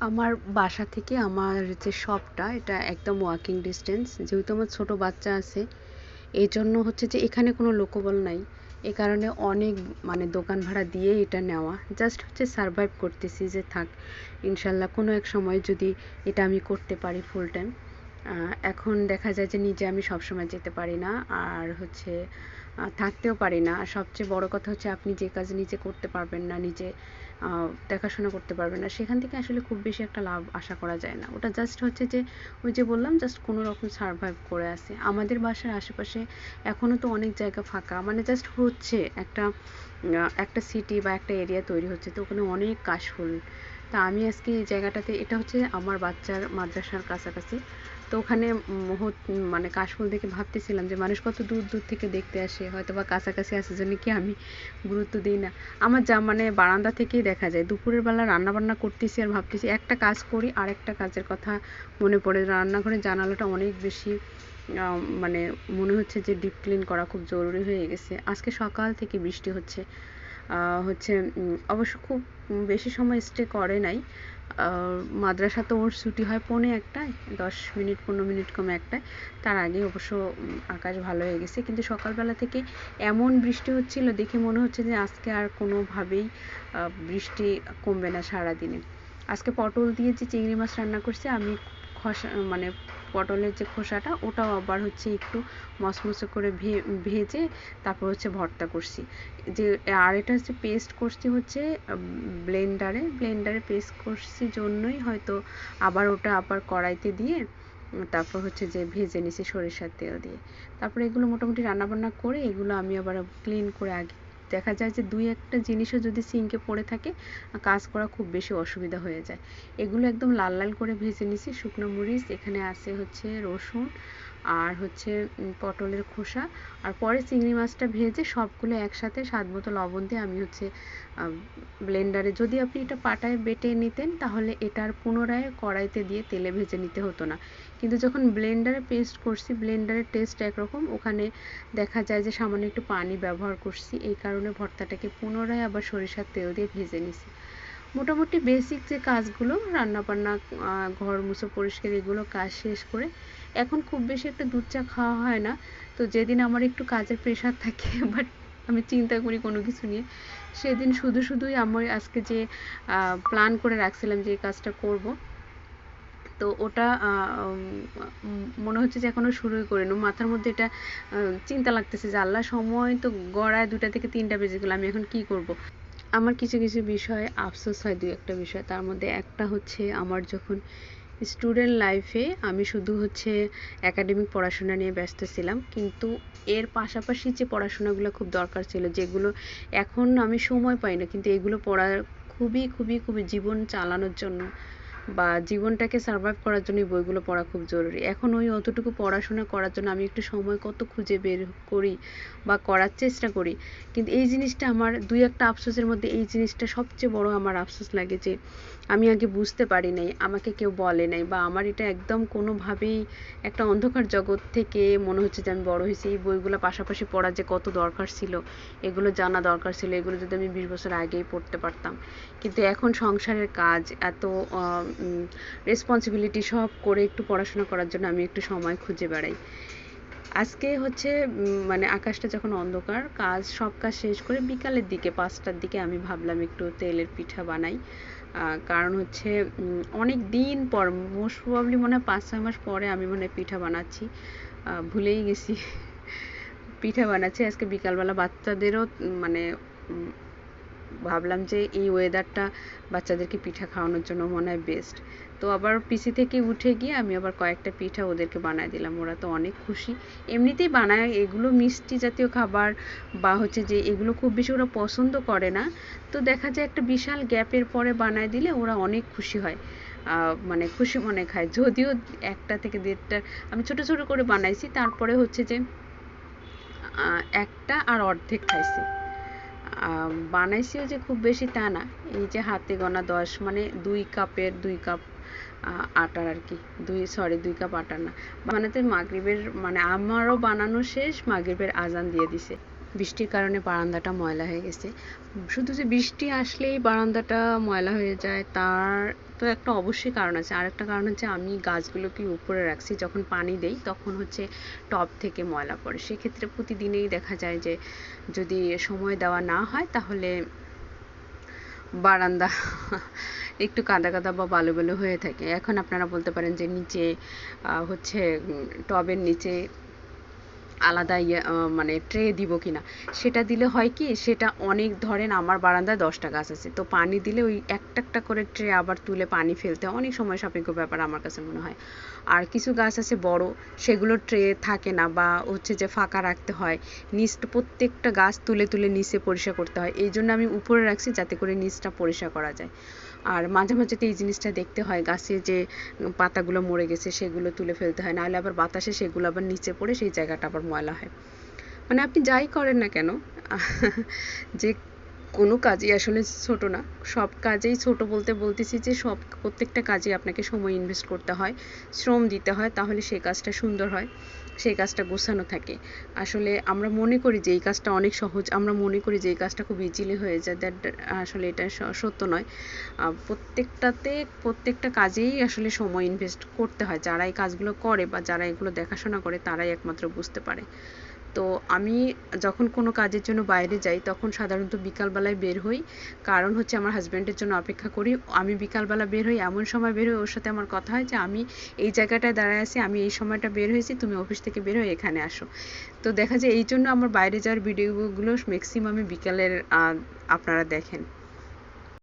আমার বাসা থেকে আমার যে শপটা এটা একদম ওয়াকিং ডিস্টেন্স যেহেতু আমার ছোট বাচ্চা আছে এই জন্য হচ্ছে যে এখানে কোনো লোকবল নাই। এ কারণে অনেক মানে দোকান ভাড়া দিয়ে এটা নেওয়া। জাস্ট হচ্ছে সারভাইভ করতেছি যে থাক, ইনশাল্লাহ কোনো এক সময় যদি এটা আমি করতে পারি ফুল টাইম এখন দেখা যায় যে নিজে আমি সবসময় যেতে পারি না, আর হচ্ছে থাকতেও পারি না। সবচেয়ে বড় কথা হচ্ছে আপনি যে কাজ নিজে করতে পারবেন না, নিজে দেখাশোনা করতে পারবেন না। সেখান থেকে আসলে খুব বেশি একটা লাভ আশা করা যায় না। ওটা জাস্ট হচ্ছে যে, ওই যে বললাম জাস্ট কোনো রকম সারভাইভ করে আছে। আমাদের বাসার আশেপাশে এখনও তো অনেক জায়গা ফাঁকা। মানে জাস্ট হচ্ছে একটা একটা সিটি বা একটা এরিয়া তৈরি হচ্ছে। তো ওখানে অনেক কাশফুল। তা আমি আজকে এই জায়গাটাতে, এটা হচ্ছে আমার বাচ্চার মাদ্রাসার কাছাকাছি। তো ওখানে মানে কাশফুল দেখে ভাবতেছিলাম যে মানুষ কত দূর দূর থেকে দেখতে আসে হয়তো বা কাছাকাছি আসে জন্য কি আমি গুরুত্ব দিই না। আমার যা মানে বারান্দা থেকেই দেখা যায়, দুপুরের বেলা রান্না বান্না করতেছি আর ভাবতেছি একটা কাজ করি আর একটা কাজের কথা মনে পড়ে। রান্নাঘরের জানালাটা অনেক বেশি মানে মনে হচ্ছে যে ডিপ ক্লিন করা খুব জরুরি হয়ে গেছে। আজকে সকাল থেকে বৃষ্টি হচ্ছে হচ্ছে অবশ্য খুব বেশি সময় স্টে করে নাই মাদ্রাসা তো ওর ছুটি হয় পৌনে একটায়, দশ মিনিট, পনেরো মিনিট কমে একটায়। তার আগে অবশ্য আকাশ ভালো হয়ে গেছে। কিন্তু সকালবেলা থেকে এমন বৃষ্টি হচ্ছিল, দেখে মনে হচ্ছে যে আজকে আর কোনোভাবেই বৃষ্টি কমবে না সারাদিনে। আজকে পটল দিয়ে যে চিংড়ি মাছ রান্না করছি, আমি খসা মানে পটলের যে খোসাটা, ওটাও আবার হচ্ছে একটু মচমচে করে ভেজে তারপর হচ্ছে ভর্তা করছি। যে, আর এটা হচ্ছে পেস্ট করছি হচ্ছে ব্লেন্ডারে ব্লেন্ডারে পেস্ট করছি জন্যই হয়তো আবার ওটা আবার কড়াইতে দিয়ে, তারপর হচ্ছে যে ভেজে নিছি সরিষার তেল দিয়ে। তারপর এগুলো মোটামুটি রান্নাবান্না করে, এগুলো আমি আবার ক্লিন করে আগে দেখা যায় যে দুই একটা জিনিসও যদি সিঙ্কে পড়ে থাকে, কাজ করা খুব বেশি অসুবিধা হয়ে যায়। এগুলো একদম লাল লাল করে ভেজে নিছি। শুকনো মরিচ, এখানে আছে হচ্ছে রসুন আর হচ্ছে পটলের খোসা। আর পরে চিংড়ি মাছটা ভেজে সবগুলো একসাথে স্বাদ মতো লবণ দিয়ে আমি হচ্ছে ব্লেন্ডারে যদি আপনি এটা পাটায় বেটে নিতেন, তাহলে এটার পুনরায় কড়াইতে দিয়ে তেলে ভেজে নিতে হতো না। কিন্তু যখন ব্লেন্ডারে পেস্ট করছি ব্লেন্ডারের টেস্ট একরকম, ওখানে দেখা যায় যে সামান্য একটু পানি ব্যবহার করছি। এই কারণে ভর্তাটাকে পুনরায় আবার সরিষার তেল দিয়ে ভেজে নিছি। মোটামুটি বেসিক যে কাজগুলো, রান্নাবান্না ঘর মুছো পরিষ্কার এগুলো কাজ শেষ করে এখন খুব বেশি একটা দুধ চা খাওয়া হয় না। তো যেদিন আমার একটু কাজের প্রেশার থাকে বাট আমি চিন্তা করি কোনো কিছু নিয়ে, সেদিন শুধু শুধুই আমার আজকে যে প্ল্যান করে রাখছিলাম যে এই কাজটা করব। তো ওটা মনে হচ্ছে যে এখনও শুরুই করিনি। মাথার মধ্যে এটা চিন্তা লাগতেছে যে আল্লাহ সময় তো গড়ায় দুটা থেকে তিনটা বেজে গেলো, আমি এখন কি করব? আমার কিছু কিছু বিষয়ে, আফসোস হয় দু একটা বিষয়। তার মধ্যে একটা হচ্ছে আমার যখন স্টুডেন্ট লাইফে আমি শুধু হচ্ছে একাডেমিক পড়াশোনা নিয়ে ব্যস্ত ছিলাম, কিন্তু এর পাশাপাশি যে পড়াশোনাগুলো খুব দরকার ছিল, যেগুলো এখন আমি সময় পাই না, কিন্তু এগুলো পড়ার খুবই খুবই খুবই জীবন চালানোর জন্য বা জীবনটাকে সার্ভাইভ করার জন্য এই বইগুলো পড়া খুব জরুরি। এখন ওই অতটুকু পড়াশোনা করার জন্য আমি একটু সময় কত খুঁজে বের করি বা করার চেষ্টা করি। কিন্তু এই জিনিসটা আমার দুই একটা আফসোসের মধ্যে এই জিনিসটা সবচেয়ে বড় আমার আফসোস লাগে যে আমি আগে বুঝতে পারি নাই, আমাকে কেউ বলে নাই বা আমার এটা একদম কোনোভাবেই একটা অন্ধকার জগৎ থেকে মনে হচ্ছে যে আমি বড় হয়েছি। এই বইগুলো পাশাপাশি পড়া যে কত দরকার ছিল, এগুলো জানা দরকার ছিল, এগুলো যদি আমি বিশ বছর আগেই পড়তে পারতাম। কিন্তু এখন সংসারের কাজ এত রেসপন্সিবিলিটি সব করে একটু পড়াশোনা করার জন্য আমি একটু সময় খুঁজে বেড়াই। আজকে হচ্ছে মানে আকাশটা যখন অন্ধকার, কাজ সব কাজ শেষ করে বিকালের দিকে, পাঁচটার দিকে আমি ভাবলাম একটু তেলের পিঠা বানাই। কারণ হচ্ছে অনেক দিন পর মোস্ট প্রবাবলি মনে হয় পাঁচ, ছয় মাস পরে আমি মনে হয় পিঠা বানাচ্ছি। ভুলেই গেছি। পিঠা বানাচ্ছি। আজকে বিকালবেলা বাচ্চাদেরও মানে ভাবলাম যে এই ওয়েদারটা বাচ্চাদেরকে পিঠা খাওয়ানোর জন্য মনে হয় বেস্ট তো আবার পিসি থেকে উঠে গিয়ে আমি আবার কয়েকটা পিঠা ওদেরকে বানায় দিলাম। ওরা তো অনেক খুশি। এমনিতেই বানায় এগুলো মিষ্টি জাতীয় খাবার বা হচ্ছে যে এগুলো খুব বেশি ওরা পছন্দ করে না। তো দেখা যায় একটা বিশাল গ্যাপের পরে বানায় দিলে ওরা অনেক খুশি হয়। মানে খুশি মনে খায়। যদিও একটা থেকে দেড়টা আমি ছোট ছোট করে বানাইছি, তারপরে হচ্ছে যে একটা আর অর্ধেক খাইছি। বানাইছিও যে খুব বেশি তা না। এই যে হাতে গোনা দশ মানে দুই কাপের, দুই কাপ আটার আর কি, দুই সরি দুই কাপ আটার না। বানাতে মাগরিবের মানে আমারও বানানো শেষ, মাগরিবের আজান দিয়ে দিছে। বৃষ্টির কারণে বারান্দাটা ময়লা হয়ে গেছে। শুধু যে বৃষ্টি আসলেই বারান্দাটা ময়লা হয়ে যায়, তার তো একটা অবশ্যই কারণ আছে। আর একটা কারণ হচ্ছে আমি গাছগুলোকে উপরে রাখছি, যখন পানি দেই তখন হচ্ছে টব থেকে ময়লা পড়ে। সেক্ষেত্রে প্রতিদিনেই দেখা যায় যে যদি সময় দেওয়া না হয় তাহলে বারান্দা একটু কাদা কাদা বা বালু বালু হয়ে থাকে। এখন আপনারা বলতে পারেন যে নিচে হচ্ছে টবের নিচে আলাদা ইয়ে মানে ট্রে দিব কিনা। সেটা দিলে হয় কি, সেটা অনেক, ধরেন আমার বারান্দায় দশটা গাছ আছে, তো পানি দিলে ওই একটা একটা করে ট্রে আবার তুলে পানি ফেলতে অনেক সময় সাপেক্ষ ব্যাপার আমার কাছে মনে হয়। আর কিছু গাছ আছে বড়, সেগুলো ট্রে থাকে না বা হচ্ছে যে ফাঁকা রাখতে হয়। নিচ প্রত্যেকটা গাছ তুলে তুলে নিচে পরিষ্কার করতে হয়। এই জন্য আমি উপরে রাখছি যাতে করে নিচটা পরিষ্কার করা যায়। আর মাঝে মাঝে তো এই জিনিসটা দেখতে হয় গাছে যে পাতাগুলো মরে গেছে সেগুলো তুলে ফেলতে হয়, নাহলে আবার বাতাসে সেগুলো আবার নিচে পড়ে সেই জায়গাটা আবার ময়লা হয়। মানে আপনি যাই করেন না কেন, যে কোনো কাজই আসলে ছোট না, সব কাজেই ছোট বলতে বলতেছি যে সব, প্রত্যেকটা কাজে আপনাকে সময় ইনভেস্ট করতে হয়, শ্রম দিতে হয়, তাহলে সেই কাজটা সুন্দর হয়। সেই কাজটা গোছানো থাকে। আসলে আমরা মনে করি যে এই কাজটা অনেক সহজ, আমরা মনে করি যে এই কাজটা খুব ইজিলি হয়ে যায় দ্যাট আসলে এটা সত্য নয়। প্রত্যেকটাতে, প্রত্যেকটা কাজেই আসলে সময় ইনভেস্ট করতে হয়। যারা এই কাজগুলো করে বা যারা এগুলো দেখাশোনা করে, তারাই একমাত্র বুঝতে পারে। তো আমি যখন কোনো কাজের জন্য বাইরে যাই, তখন সাধারণত বিকালবেলায় বের হই। কারণ হচ্ছে আমার হাজব্যান্ডের জন্য অপেক্ষা করি। আমি বিকালবেলা বের হই, এমন সময় বের হই, ওর সাথে আমার কথা হয় যে, আমি এই জায়গাটায় দাঁড়ায় আছি, আমি এই সময়টা বের হয়েছি, তুমি অফিস থেকে বের হয়ে এখানে আসো। তো দেখা যায় এই জন্য আমার বাইরে যাওয়ার ভিডিওগুলো ম্যাক্সিমামে বিকালের আপনারা দেখেন।